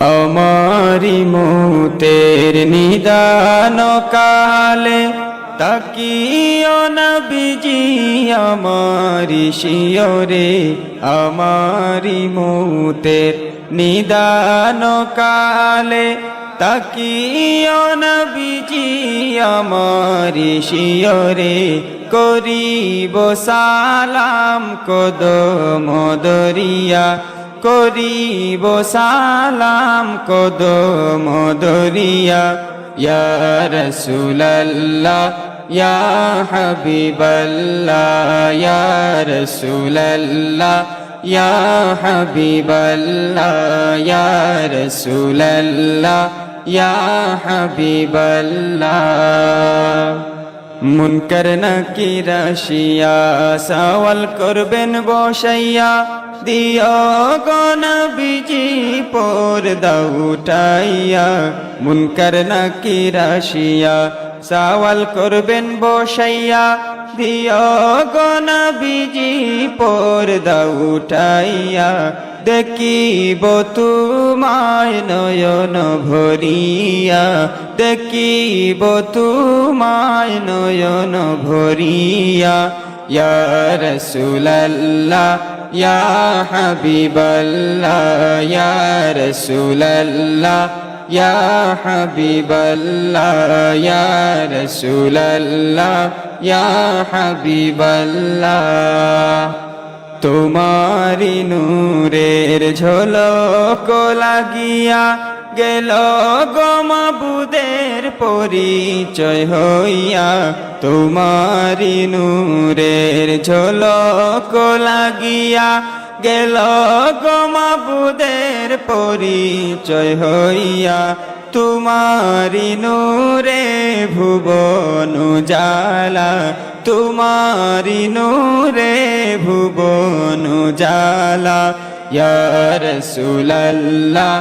আমারি মৌতের নিদান কালে তাকিও নবীজি আমারি শিয়রে। আমারি মৌতের নিদান কালে তাকিও নবীজি আমারি শিয়রে। করিব সালাম কদম দরিয়া করিব সালাম কদম দরিয়া ইয়া রাসূলুল্লাহ, ইয়া হাবিবাল্লাহ, ইয়া রাসূলুল্লাহ, ইয়া হাবিবাল্লাহ, ইয়া রাসূলুল্লাহ, ইয়া হাবিবাল্লাহ। মুনকার নাকি রাশিয়া, সওয়াল করবেন বসাইয়া দিও গন বিজি পর দাউটাইয়া মুনকার নাকি রাশিয়া, সওয়াল করবেন বসাইয়া, দিও গন বিজি পর দাউটাইয়া দেখিব তোমায় নয়ন ভরিয়া, দেখিব তোমায় নয়ন ভরিয়া। ইয়া রাসূলুল্লাহ ইয়া হাবিবাল্লাহ ইয়া রাসূলুল্লাহ ইয়া হাবিবাল্লাহ ইয়া রাসূলুল্লাহ ইয়া হাবিবাল্লাহ তোমারি নূরের ঝলক লাগিয়া গেল গমাবুদের পরিচয় হইয়া তোমারি নূরের ঝলক লাগিয়া গেল গমাবুদের পরিচয় হইয়া তোমারি নূরে ভুবন জালা তোমারি নূরে ভুবন জালা ইয়া রাসূলুল্লাহ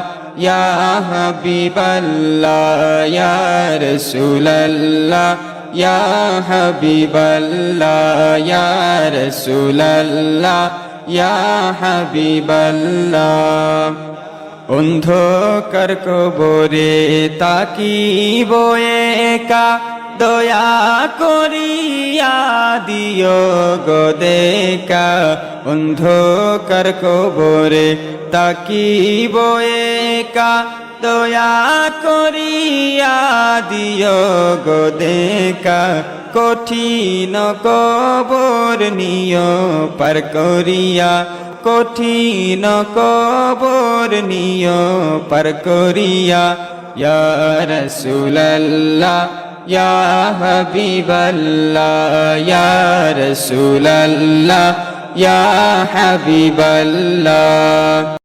ইয়া হাবিবাল্লাহ ইয়া রাসূলুল্লাহ ইয়া হাবিবাল্লাহ ইয়া রাসূলুল্লাহ ইয়া হাবিবাল্লাহ অন্ধকার কবরে তাকিব একা, দয়া করিয়া দিও গো দেখা। অন্ধকার কবরে তাকিব একা? দয়া করিয়া দিও গো দেখা। কঠিন কবর নিয় পার করিয়া। কঠিন কবর নিয় পার করিয়া। ইয়া রাসূলুল্লাহ, ইয়া হাবিবাল্লাহ, ইয়া রাসূলুল্লাহ। ইয়া হাবিবাল্লাহ